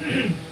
Mm-hmm.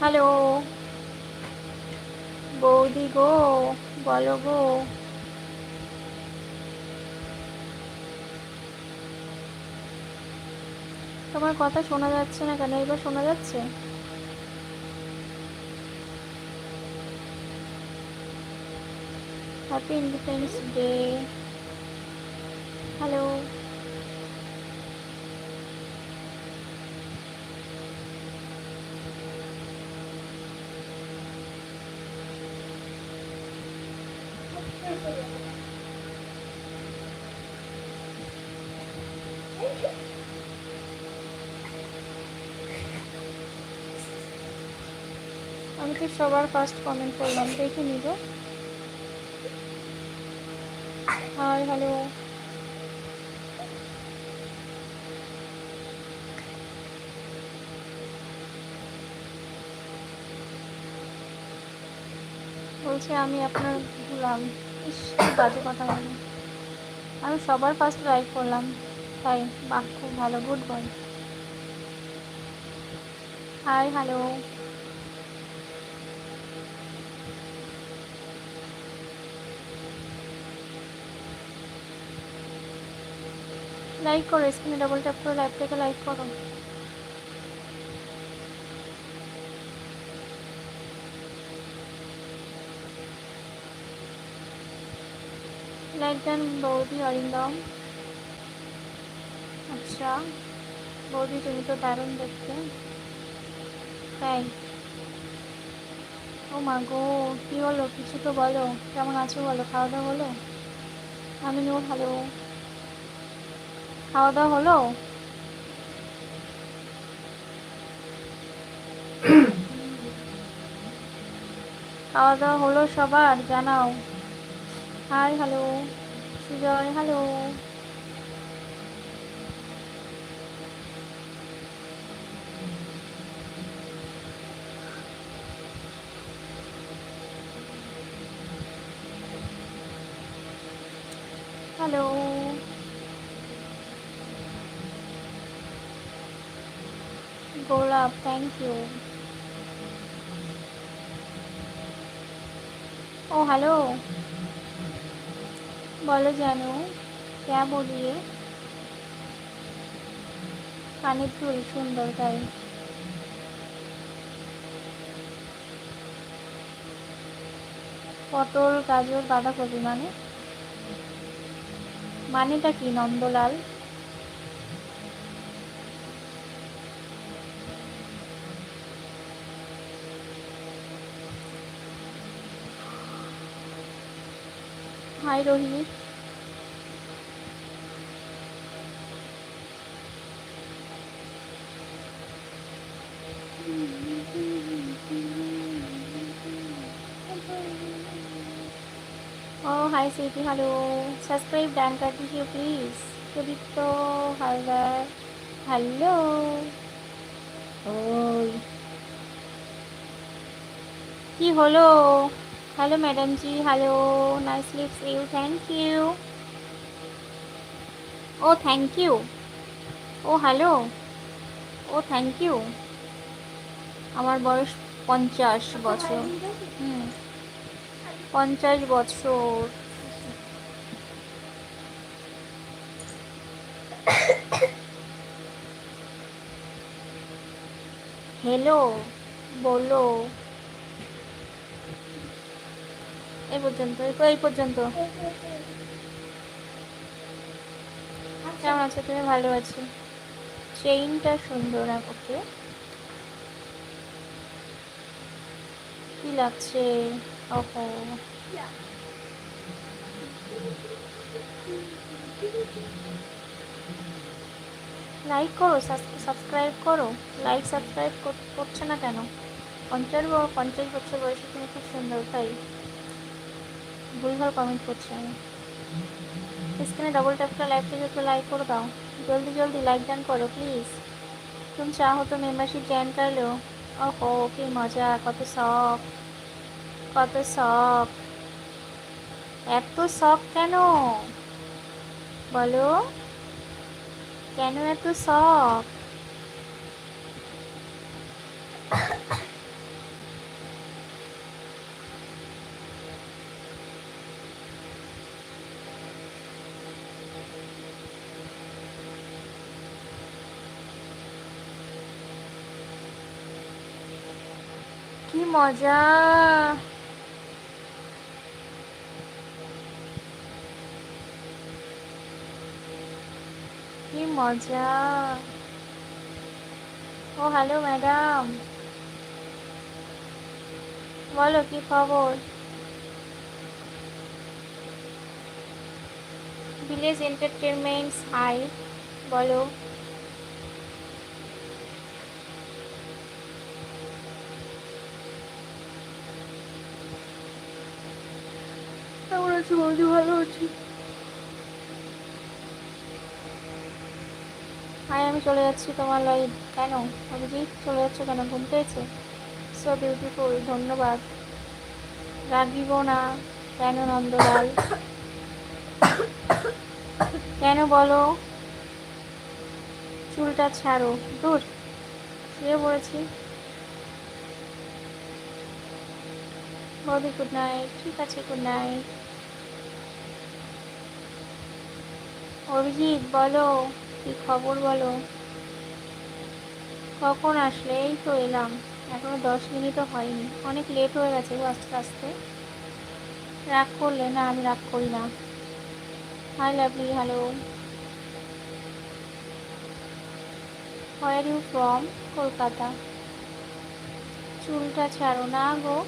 Hello. বৌদি গো, বলো গো। তোমার কথা শোনা যাচ্ছে না কেন? এবার শোনা যাচ্ছে? হ্যাপি ইন্ডিপেন্ডেন্স ডে হ্যালো আমি তো সবার ফার্স্ট কমেন্ট করলাম, দেখে নিব। হাই হ্যালো বলছে, আমি আপনার ভুলাম বাজে কথা বলি? আমি সবার ফার্স্ট লাইক করলাম। তাই, বাহ, খুব ভালো, good boy. Hi, hello. Like করো, স্ক্রিনে ডাবল ট্যাপ করে লাইভটাকে লাইক করো। লাইক দেন বৌদি অরিন্দম আচ্ছা বৌদি তুমি তো দারুণ দেখতে। তাই। ও মা গো, কী হলো? কিছু তো বলো। কেমন আছো বলো? খাওয়া দাওয়া হলো? আমি নূর হ্যালো খাওয়া দাওয়া হলো? খাওয়া দাওয়া হলো সবার? জানাও। Hi hello Sujoy hello hello গোলাপ থ্যাংক ইউ ও হ্যালো বলো জানো বলিয়ে? কানের দুল সুন্দর তাই। পটল, গাজর, বাঁধাকপি মানে? মানেটা কি Nandalal? Hi Rohini hi sweetie hello subscribe done কার দিজিও প্লিজ সুদীপ্ত হালদার হ্যালো ওই কি হলো hello madam ji hello nice lips you thank you O thank you ও হ্যালো ও থ্যাংক ইউ আমার বয়স পঞ্চাশ বছর। হুম। পঞ্চাশ বছর। হ্যালো বলো। এই পর্যন্ত এই পর্যন্ত। কেমন আছো? তুমি ভালো আছো? চেইনটা সুন্দর ওকে। কি লাগছে? ওহো। লাইক করো সাবস্ক্রাইব করো। লাইক সাবস্ক্রাইব করছে না কেন? পঞ্চাশ পঞ্চাশ বছর বয়সে তুমি খুব সুন্দর, তাই? ভুলভাল কমেন্ট করছি আমি। স্ক্রিনে ডবল ট্যাপটা লাইক করে একটু লাইক করে দাও। জলদি জলদি লাইক ডান করো প্লিজ তুমি চাহো তো মেম্বারশিপ জয়েন করলেও ও ওহো, কি মজা, কত শখ কত শখ এত শখ কেন? বলো। কেন এত শখ কি মজা! মজা। ও হ্যালো ম্যাডাম বলো কি খবর? ভিলেজ এন্টারটেনমেন্টস হাই বলো। বৌদি? ভালো আছি। হাই আমি চলে যাচ্ছি তোমার লাইভ কেন? অভিজিৎ, চলে যাচ্ছ কেন? ঘুম পেয়েছে? সো বিউটিফুল ধন্যবাদ। রাগিব না কেন নন্দলাল? কেন বলো? চুলটা ছাড়ো। দূর, শুয়ে পড়েছি। বৌদি গুড নাইট ঠিক আছে গুড নাইট অভিজিৎ, বলো। কি খবর বলো? কখন আসলে? এই তো এলাম। এখনও দশ মিনিটও হয়নি। অনেক লেট হয়ে গেছে গো আস্তে আস্তে। রাগ করলে? না, আমি রাগ করি না। Hi lovely hello where you from Kolkata. চুলটা ছাড়ো না গো।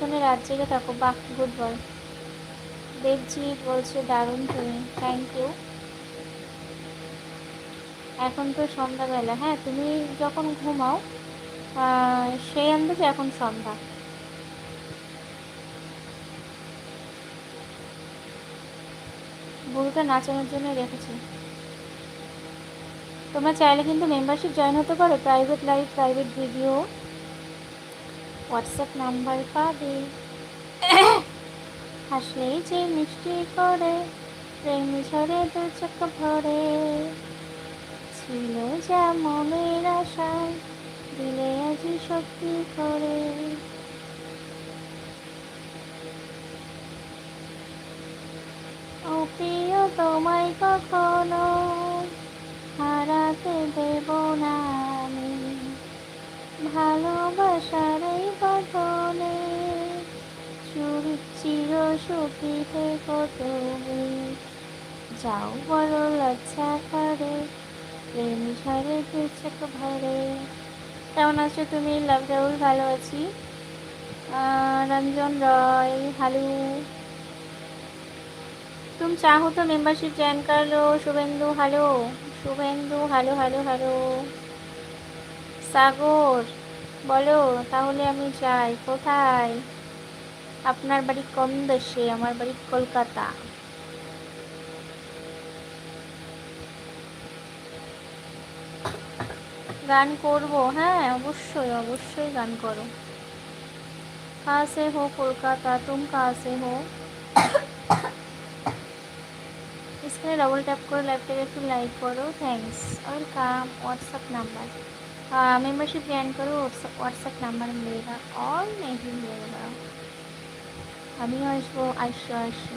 জন্য রাত জেগে থাকো। বাহ গুড বয় দেবজিৎ বলছে, দারুণ তুমি থ্যাংক ইউ এখন তো সন্ধ্যাবেলা। হ্যাঁ তুমি যখন ঘুমাও সেই আন্দাজে এখন সন্ধ্যা। গরুটা নাচানোর জন্য রেখেছি। তোমরা চাইলে কিন্তু মেম্বারশিপ জয়েন হতে পারো। Private live private video WhatsApp number পাবে। হাসলেই যে মিষ্টি করে, প্রেম ঝরে দু চোখ ভরে। ছিল যা মনের আশায়, দিলে আজি সত্যি করে। প্রিয়, তোমায় কখনো হারাতে দেব না আমি। ভালোবাসার এই বাঁধনে চুরি চির সুখী থেকো তুমি যাও বড় লজ্জা করে প্রেম ঝরে দু চোখ ভরে কেমন আছো তুমি লাভ রাহুল ভালো আছি রঞ্জন রয় হ্যালো तुम चाहो तो मेंबरशिप ज्वाइन कर लो Shubhendu hello Shubhendu hello hello hello Sagar বলো তাহলে আমি যাই কোথায় আপনার বাড়ি কোন দেশে আমার বাড়ি কলকাতা গান করব হ্যাঁ অবশ্যই অবশ্যই গান করো कहाँ से हो कोलकाता तुम कहाँ से हो স্ক্রিনে ডবল ট্যাপ করে ল্যাপটপে একটু লাইক করো থ্যাঙ্কস ওয়েলকাম व्हाट्सएप नंबर हाँ मेम्बरशिप ज्वाइन करो व्हाट्सएप नंबर मिलेगा और नहीं मिलेगा আমিও আসব, আসো আসো।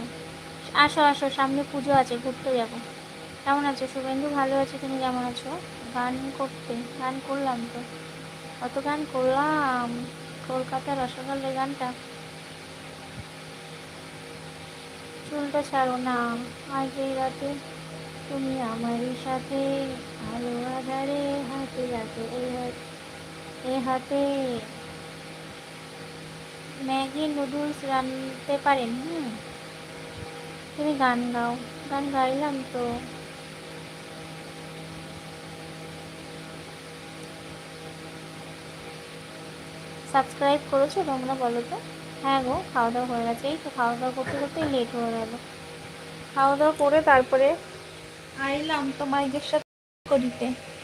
আসো আসো, সামনে পুজো আছে, ঘুরতে যাব। কেমন আছো? শুভেন্দু ভালো আছে, তুমি কেমন আছো? গান করতে, গান করলাম তো। অত গান করলাম কলকাতার রসগোল্লার গানটা। চুলটা ছাড়ো না আজ এই রাতে তুমি আমারই সাথে আলো আধারে হাতে রাতে এই হাতে, এ হাতে ম্যাগি নুডলস রানতে পারেন, হুম। তুমি গান গাও, গান গাইলাম তো। সাবস্ক্রাইব করেছ তোমরা বলো তো? হ্যাঁ গো খাওয়া দাওয়া হয়ে গেছে, এই তো খাওয়া দাওয়া করতে করতে লেট হয়ে গেল। খাওয়া দাওয়া করে তারপরে আইলাম তোমাদের সাথে করিতে।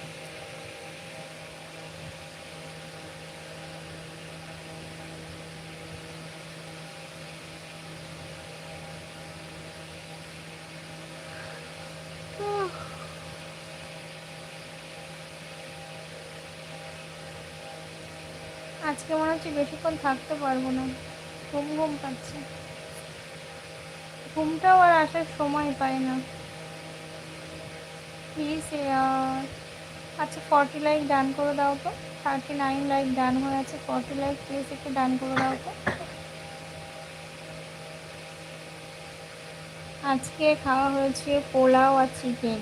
আজকে মনে হচ্ছে বেশিক্ষণ থাকতে পারব না। ঘুম ঘুম পাচ্ছে। ঘুমটাও আর আসার সময় পায় না। প্লিজ আচ্ছা ফর্টি লাইক ডান করে দাও তো। থার্টি নাইন লাইক ডান হয়ে আছে। ফর্টি লাইক প্লিজ একটু ডান করে দাও তো। আজকে খাওয়া হয়েছে পোলাও আর চিকেন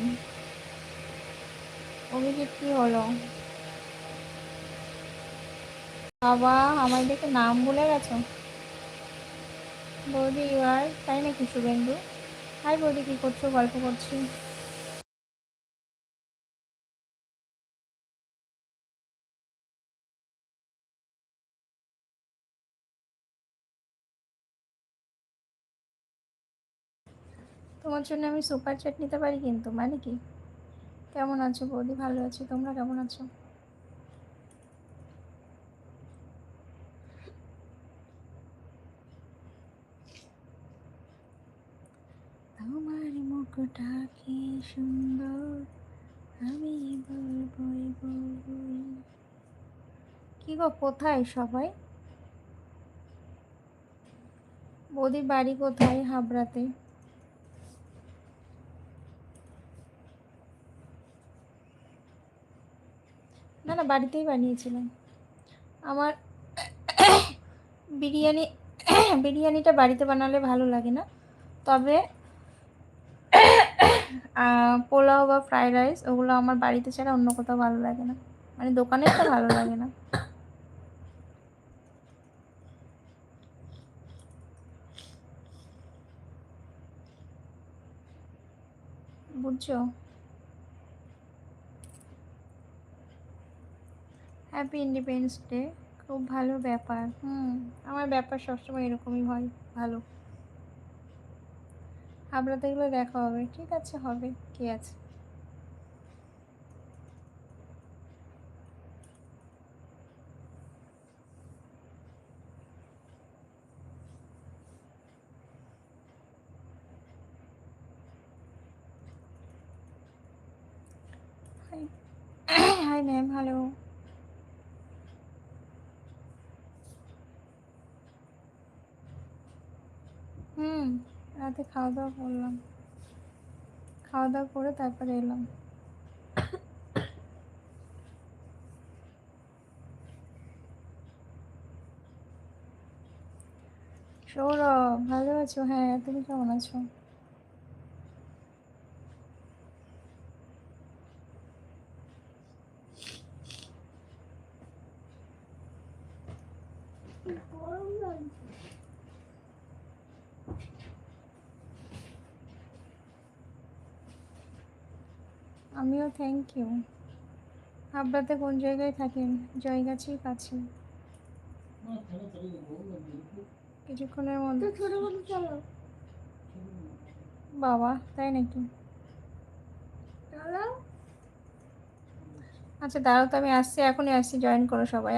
অভিজিৎ, কি হলো? বাবা আমার দেখে নাম ভুলে গেছো? বৌদি আর তাই নাকি শুভেন্দু? হাই বৌদি, কী করছ? গল্প করছি। তোমার জন্য আমি সুপার চ্যাট নিতে পারি কিন্তু মানে কি? কেমন আছো বৌদি? ভালো আছি, তোমরা কেমন আছো? মুখটা কি সুন্দর আমি বলবই বলবই। কি গো, কোথায় সবাই? বৌদির বাড়ি কোথায় হাবড়াতে? না না, বাড়িতেই বানিয়েছিলাম। আমার বিরিয়ানি, বিরিয়ানিটা বাড়িতে বানালে ভালো লাগে না। তবে পোলাও বা ফ্রাইড রাইস ওগুলো আমার বাড়িতে ছাড়া অন্য কোথাও ভালো লাগে না। মানে দোকানে তো ভালো লাগে না। বুঝছ? হ্যাপি ইন্ডিপেন্ডেন্স ডে খুব ভালো ব্যাপার। হুম, আমার ব্যাপার সবসময় এরকমই হয়, ভালো। হাবড়াতে গেলে দেখা হবে। ঠিক আছে হবে। কি আছে? হাই ম্যাম হ্যালো হুম রাতে খাওয়া দাওয়া করলাম। খাওয়া দাওয়া করে তারপরে এলাম। সৌরভ, ভালো আছো? হ্যাঁ তুমি কেমন আছো? আমিও থ্যাংক ইউ হাবড়াতে কোন জায়গায় থাকেন? জয়গাছির কাছে। কিছুক্ষণের মধ্যে। বাবা তাই নাকি? আচ্ছা দাঁড়াও তো আমি আসছি এখনই আসছি জয়েন করো সবাই।